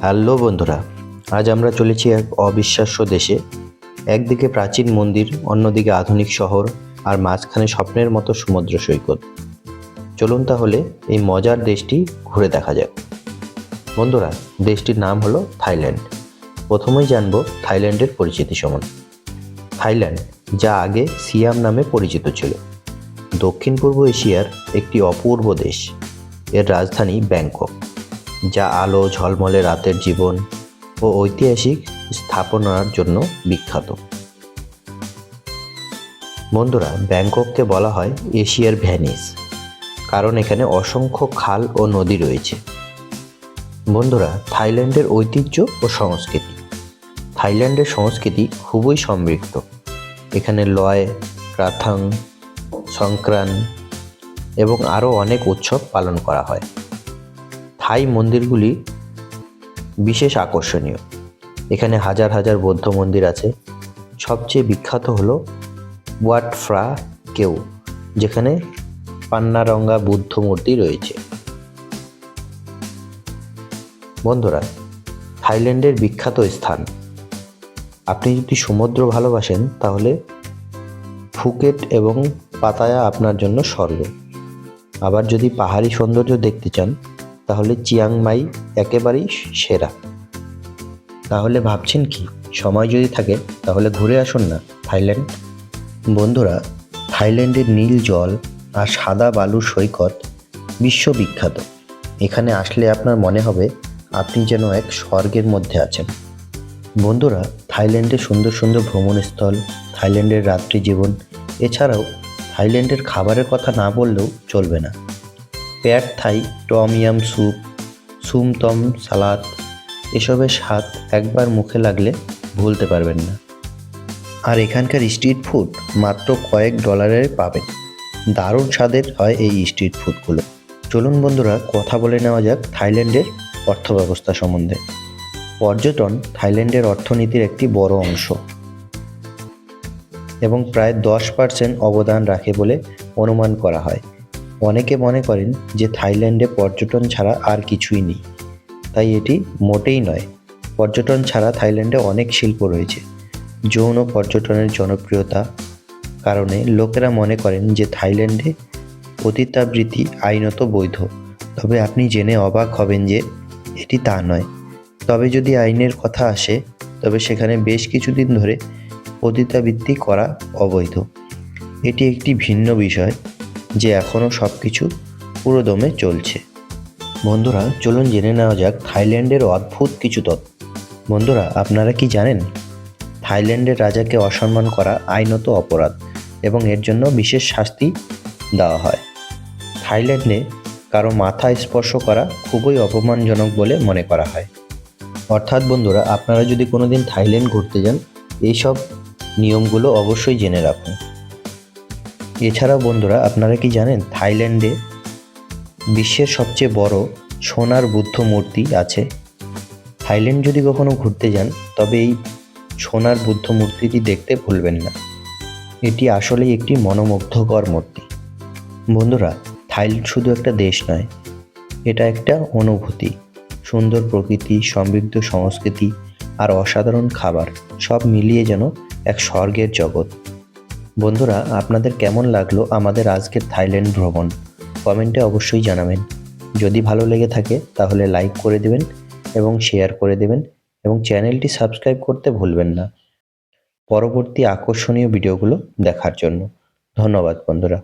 Hello বন্ধুরা, আজ আমরা চলেছি এক অবিশ্বাস্য দেশে। একদিকে প্রাচীন মন্দির, অন্যদিকে আধুনিক শহর আর মাঝখানে স্বপ্নের মতো সমুদ্র সৈকত। চলুন তাহলে এই মজার দেশটি ঘুরে দেখা যাক। বন্ধুরা, দেশটির নাম হলো থাইল্যান্ড। প্রথমেই জানব থাইল্যান্ডের পরিচিতি সম্বন্ধে। থাইল্যান্ড, যা আগে সিয়াম নামে পরিচিত ছিল। দক্ষিণ পূর্ব এশিয়ার একটি অপূর্ব দেশ। এর রাজধানী ব্যাংকক। যা আলো ঝলমলে রাতের জীবন ও ঐতিহাসিক স্থাপনার জন্য বিখ্যাত। বন্ধুরা ব্যাংকককে বলা হয় এশিয়ার ভ্যানিস, কারণ এখানে অসংখ্য খাল ও নদী রয়েছে। বন্ধুরা, থাইল্যান্ডের ঐতিহ্য ও সংস্কৃতি। থাইল্যান্ডের সংস্কৃতি খুবই সমৃদ্ধ। এখানে লয়, রাথাং, সংক্রান এবং আরও অনেক উৎসব পালন করা হয়। থাই মন্দিরগুলি বিশেষ আকর্ষণীয়। এখানে হাজার হাজার বৌদ্ধ মন্দির আছে। সবচেয়ে বিখ্যাত হলো ওয়াট ফ্রা কেউ, যেখানে পান্নারঙ্গা বুদ্ধ মূর্তি রয়েছে। বন্ধুরা, থাইল্যান্ডের বিখ্যাত স্থান। আপনি যদি সমুদ্র ভালোবাসেন, তাহলে ফুকেট এবং পাতায়া আপনার জন্য স্বর্গ। আবার যদি পাহাড়ি সৌন্দর্য দেখতে চান তাহলে চিয়াংমাই একেবারেই সেরা। তাহলে ভাবছেন কি? সময় যদি থাকে, তাহলে ঘুরে আসুন না, থাইল্যান্ড। বন্ধুরা, থাইল্যান্ডের নীল জল আর সাদা বালুর সৈকত বিশ্ববিখ্যাত। এখানে আসলে আপনার মনে হবে, আপনি যেন এক স্বর্গের মধ্যে আছেন। বন্ধুরা, থাইল্যান্ডের সুন্দর সুন্দর ভ্রমণস্থল, থাইল্যান্ডের রাত্রি জীবন এছাড়াও থাইল্যান্ডের খাবারের কথা না বললেও চলবে না। Pad, Thai, tom yum soup som tam salad, এসবের স্বাদ একবার মুখে লাগলে ভুলতে পারবেন না। আর এখানকার স্ট্রিট ফুড মাত্র কয়েক ডলারে পাবেন। দারুণ স্বাদের হয় এই স্ট্রিট ফুডগুলো। চলুন বন্ধুরা, কথা বলে নেওয়া যাক থাইল্যান্ডের অর্থব্যবস্থা সম্বন্ধে। পর্যটন থাইল্যান্ডের অর্থনীতির একটি বড় অংশ। এবং প্রায় দশ পার্সেন্ট অবদান রাখে বলে অনুমান করা হয়। অনেকে মনে করেন যে থাইল্যান্ডে পর্যটন ছাড়া আর কিছুই নেই। তাই এটি মোটেই নয়। পর্যটন ছাড়া থাইল্যান্ডে অনেক শিল্প রয়েছে। যৌন পর্যটনের জনপ্রিয়তা কারণে লোকেরা মনে করেন যে থাইল্যান্ডে পতিতাবৃত্তি আইনত বৈধ। তবে আপনি জেনে অবাক হবেন যে এটি তা নয়। তবে যদি আইনের কথা আসে, তবে সেখানে বেশ কিছুদিন ধরে পতিতাবৃত্তি করা অবৈধ। এটি একটি ভিন্ন বিষয়। যে এখনও সব কিছু পুরোদমে চলছে। বন্ধুরা, চলুন জেনে নেওয়া যাক থাইল্যান্ডের অদ্ভুত কিছু তথ্য। বন্ধুরা, আপনারা কি জানেন? থাইল্যান্ডের রাজাকে অসম্মান করা আইনত অপরাধ এবং এর জন্য বিশেষ শাস্তি দেওয়া হয়। থাইল্যান্ডে কারও মাথা স্পর্শ করা খুবই অপমানজনক বলে মনে করা হয়। অর্থাৎ বন্ধুরা, আপনারা যদি কোনোদিন থাইল্যান্ড ঘুরতে যান, এইসব নিয়মগুলো অবশ্যই জেনে রাখুন। এছাড়াও বন্ধুরা, আপনারা কি জানেন থাইল্যান্ডে বিশ্বের সবচেয়ে বড় সোনার বুদ্ধ মূর্তি আছে? থাইল্যান্ড যদি কখনো ঘুরতে যান, তবে এই সোনার বুদ্ধ মূর্তিটি দেখতে ভুলবেন না। এটি আসলেই একটি মনোমুগ্ধকর মূর্তি। বন্ধুরা, থাইল্যান্ড শুধু একটা দেশ নয়, এটা একটা অনুভূতি। সুন্দর প্রকৃতি, সমৃদ্ধ সংস্কৃতি আর অসাধারণ খাবার, সব মিলিয়ে যেন এক স্বর্গের জগৎ। বন্ধুরা, আপনাদের কেমন লাগল আমাদের আজকের থাইল্যান্ড ভ্রমণ? কমেন্টে অবশ্যই জানাবেন। যদি ভালো লেগে থাকে, তাহলে লাইক করে দেবেন এবং শেয়ার করে দেবেন এবং চ্যানেলটি সাবস্ক্রাইব করতে ভুলবেন না। পরবর্তী আকর্ষণীয় ভিডিওগুলো দেখার জন্য। ধন্যবাদ, বন্ধুরা।